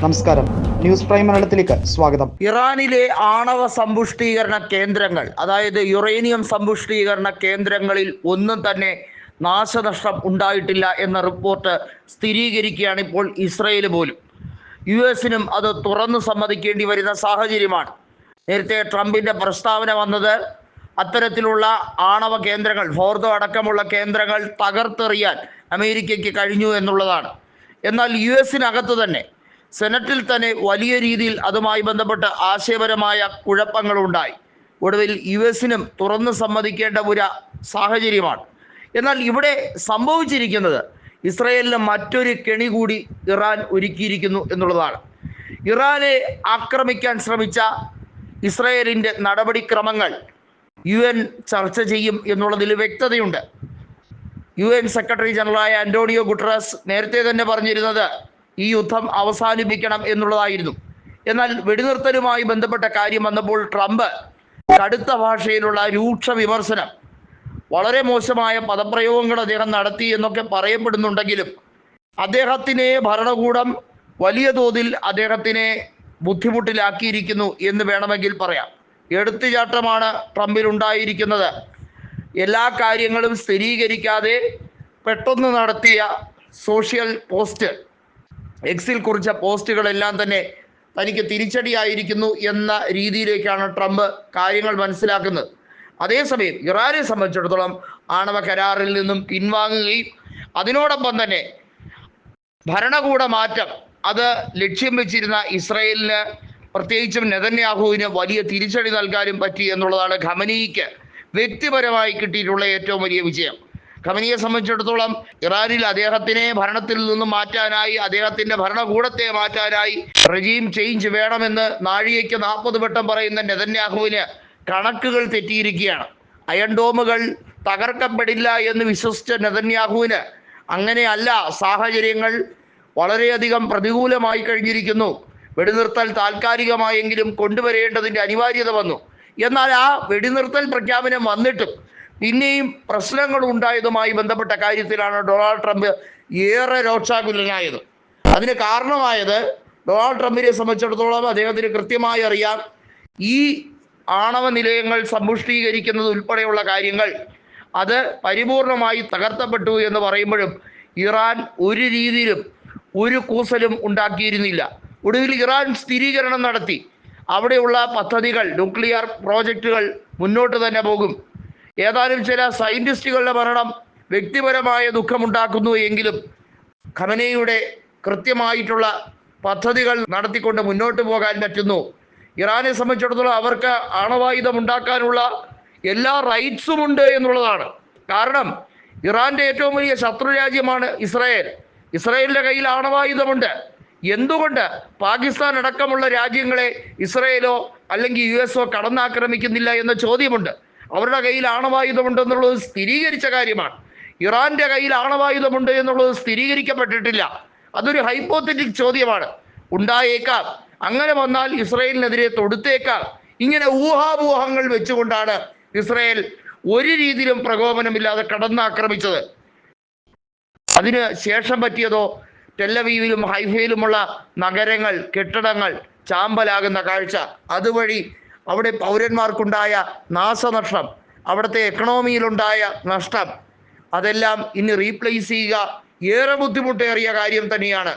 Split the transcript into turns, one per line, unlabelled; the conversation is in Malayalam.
നമസ്കാരം. ന്യൂസ് പ്രൈം മലയാളത്തിലേക്ക് സ്വാഗതം.
ഇറാനിലെ ആണവ സമ്പുഷ്ടീകരണ കേന്ദ്രങ്ങൾ അതായത് യുറേനിയം സമ്പുഷ്ടീകരണ കേന്ദ്രങ്ങളിൽ ഒന്നും തന്നെ നാശനഷ്ടം ഉണ്ടായിട്ടില്ല എന്ന റിപ്പോർട്ട് സ്ഥിരീകരിക്കുകയാണ് ഇപ്പോൾ ഇസ്രയേൽ പോലും. യു എസിനും അത് തുറന്നു സമ്മതിക്കേണ്ടി വരുന്ന സാഹചര്യമാണ്. നേരത്തെ ട്രംപിന്റെ പ്രസ്താവന വന്നത് അത്തരത്തിലുള്ള ആണവ കേന്ദ്രങ്ങൾ ഫോർദോ അടക്കമുള്ള കേന്ദ്രങ്ങൾ തകർത്തെറിയാൻ അമേരിക്കയ്ക്ക് കഴിഞ്ഞു എന്നുള്ളതാണ്. എന്നാൽ യു എസിനകത്ത് തന്നെ സെനറ്റിൽ തന്നെ വലിയ രീതിയിൽ അതുമായി ബന്ധപ്പെട്ട് ആശയപരമായ കുഴപ്പങ്ങളുണ്ടായി. ഒടുവിൽ യു എസിനും തുറന്ന് സമ്മതിക്കേണ്ട ഒരു സാഹചര്യമാണ്. എന്നാൽ ഇവിടെ സംഭവിച്ചിരിക്കുന്നത് ഇസ്രയേലിന് മറ്റൊരു കെണി കൂടി ഇറാൻ ഒരുക്കിയിരിക്കുന്നു എന്നുള്ളതാണ്. ഇറാനെ ആക്രമിക്കാൻ ശ്രമിച്ച ഇസ്രയേലിന്റെ നടപടിക്രമങ്ങൾ യു എൻ ചർച്ച ചെയ്യും എന്നുള്ളതിൽ വ്യക്തതയുണ്ട്. യു എൻ സെക്രട്ടറി ജനറലായ അന്റോണിയോ ഗുട്ടറസ് നേരത്തെ തന്നെ പറഞ്ഞിരുന്നത് ഈ യുദ്ധം അവസാനിപ്പിക്കണം എന്നുള്ളതായിരുന്നു. എന്നാൽ വെടിനിർത്തലുമായി ബന്ധപ്പെട്ട കാര്യം വന്നപ്പോൾ ട്രംപ് കടുത്ത ഭാഷയിലുള്ള രൂക്ഷ വിമർശനം വളരെ മോശമായ പദപ്രയോഗങ്ങൾ അദ്ദേഹം നടത്തി എന്നൊക്കെ പറയപ്പെടുന്നുണ്ടെങ്കിലും അദ്ദേഹത്തിനെ ഭരണകൂടം വലിയ തോതിൽ അദ്ദേഹത്തിനെ ബുദ്ധിമുട്ടിലാക്കിയിരിക്കുന്നു എന്ന് വേണമെങ്കിൽ പറയാം. എടുത്തുചാട്ടമാണ് ട്രംപിൽ ഉണ്ടായിരിക്കുന്നത്. എല്ലാ കാര്യങ്ങളും സ്ഥിരീകരിക്കാതെ പെട്ടെന്ന് നടത്തിയ സോഷ്യൽ പോസ്റ്റ് എക്സിൽ കുറിച്ച പോസ്റ്റുകളെല്ലാം തന്നെ തനിക്ക് തിരിച്ചടിയായിരിക്കുന്നു എന്ന രീതിയിലേക്കാണ് ട്രംപ് കാര്യങ്ങൾ മനസ്സിലാക്കുന്നത്. അതേസമയം ഇറാനെ സംബന്ധിച്ചിടത്തോളം ആണവ കരാറിൽ നിന്നും പിൻവാങ്ങുകയും അതിനോടൊപ്പം തന്നെ ഭരണകൂട മാറ്റം അത് ലക്ഷ്യം വെച്ചിരുന്ന ഇസ്രയേലിന് പ്രത്യേകിച്ചും നെതന്യാഹുവിന് വലിയ തിരിച്ചടി നൽകാനും പറ്റി എന്നുള്ളതാണ് ഖമനിക്ക് വ്യക്തിപരമായി കിട്ടിയിട്ടുള്ള ഏറ്റവും വലിയ വിജയം. ഖമനിയെ സംബന്ധിച്ചിടത്തോളം ഇറാനിൽ അദ്ദേഹത്തിനെ ഭരണത്തിൽ നിന്നും മാറ്റാനായി അദ്ദേഹത്തിന്റെ ഭരണകൂടത്തെ മാറ്റാനായി റജീം ചേഞ്ച് വേണമെന്ന് നാഴികയ്ക്ക് നാൽപ്പത് വട്ടം പറയുന്ന നെതന്യാഹുവിന് കണക്കുകൾ തെറ്റിയിരിക്കുകയാണ്. അയൺഡോമുകൾ തകർക്കപ്പെടില്ല എന്ന് വിശ്വസിച്ച നെതന്യാഹുവിന് അങ്ങനെയല്ല സാഹചര്യങ്ങൾ വളരെയധികം പ്രതികൂലമായി കഴിഞ്ഞിരിക്കുന്നു. വെടിനിർത്തൽ താൽക്കാലികമായെങ്കിലും കൊണ്ടുവരേണ്ടതിന്റെ അനിവാര്യത വന്നു. എന്നാൽ ആ വെടിനിർത്തൽ പ്രഖ്യാപനം വന്നിട്ടും പിന്നെയും പ്രശ്നങ്ങൾ ഉണ്ടായതുമായി ബന്ധപ്പെട്ട കാര്യത്തിലാണ് ഡൊണാൾഡ് ട്രംപ് ഏറെ രോക്ഷാകുലനായത് അതിന് കാരണമായത് ഡൊണാൾഡ് ട്രംപിനെ സംബന്ധിച്ചിടത്തോളം അദ്ദേഹത്തിന് കൃത്യമായി അറിയാം ഈ ആണവ നിലയങ്ങൾ സമ്പുഷ്ടീകരിക്കുന്നത് ഉൾപ്പെടെയുള്ള കാര്യങ്ങൾ അത് പരിപൂർണമായി തകർത്തപ്പെട്ടു എന്ന് പറയുമ്പോഴും ഇറാൻ ഒരു രീതിയിലും ഒരു കൂസലും ഉണ്ടാക്കിയിരുന്നില്ല. ഒടുവിൽ ഇറാൻ സ്ഥിരീകരണം നടത്തി. അവിടെയുള്ള പദ്ധതികൾ ന്യൂക്ലിയർ പ്രോജക്റ്റുകൾ മുന്നോട്ട് തന്നെ പോകും. ഏതാനും ചില സയന്റിസ്റ്റുകളുടെ മരണം വ്യക്തിപരമായ ദുഃഖമുണ്ടാക്കുന്നു എങ്കിലും ഖമനയുടെ കൃത്യമായിട്ടുള്ള പദ്ധതികൾ നടത്തിക്കൊണ്ട് മുന്നോട്ട് പോകാൻ പറ്റുന്നു. ഇറാനെ സംബന്ധിച്ചിടത്തോളം അവർക്ക് ആണവായുധം ഉണ്ടാക്കാനുള്ള എല്ലാ റൈറ്റ്സും ഉണ്ട് എന്നുള്ളതാണ്. കാരണം ഇറാന്റെ ഏറ്റവും വലിയ ശത്രു രാജ്യമാണ് ഇസ്രായേൽ. ഇസ്രായേലിന്റെ കയ്യിൽ ആണവായുധമുണ്ട്. എന്തുകൊണ്ട് പാകിസ്ഥാൻ അടക്കമുള്ള രാജ്യങ്ങളെ ഇസ്രയേലോ അല്ലെങ്കിൽ യു എസോ കടന്നാക്രമിക്കുന്നില്ല എന്ന ചോദ്യമുണ്ട്. അവരുടെ കയ്യിൽ ആണവായുധമുണ്ടെന്നുള്ളത് സ്ഥിരീകരിച്ച കാര്യമാണ്. ഇറാന്റെ കയ്യിൽ ആണവായുധമുണ്ട് എന്നുള്ളത് സ്ഥിരീകരിക്കപ്പെട്ടിട്ടില്ല. അതൊരു ഹൈപ്പോത്തറ്റിക് ചോദ്യമാണ്. ഉണ്ടായേക്കാം. അങ്ങനെ വന്നാൽ ഇസ്രയേലിനെതിരെ തൊടുത്തേക്കാം. ഇങ്ങനെ ഊഹാപോഹങ്ങൾ വെച്ചുകൊണ്ടാണ് ഇസ്രയേൽ ഒരു രീതിയിലും പ്രകോപനമില്ലാതെ കടന്നാക്രമിച്ചത്. അതിന് ശേഷം പറ്റിയതോ ടെല്ലവീവിലും ഹൈഫയിലുമുള്ള നഗരങ്ങൾ കെട്ടിടങ്ങൾ ചാമ്പലാകുന്ന കാഴ്ച. അതുവഴി അവിടെ പൗരന്മാർക്കുണ്ടായ നാശനഷ്ടം അവിടുത്തെ എക്കണോമിയിലുണ്ടായ നഷ്ടം അതെല്ലാം ഇനി റീപ്ലേസ് ചെയ്യുക. ഏറെ ബുദ്ധിമുട്ടേറിയ കാര്യം തന്നെയാണ്.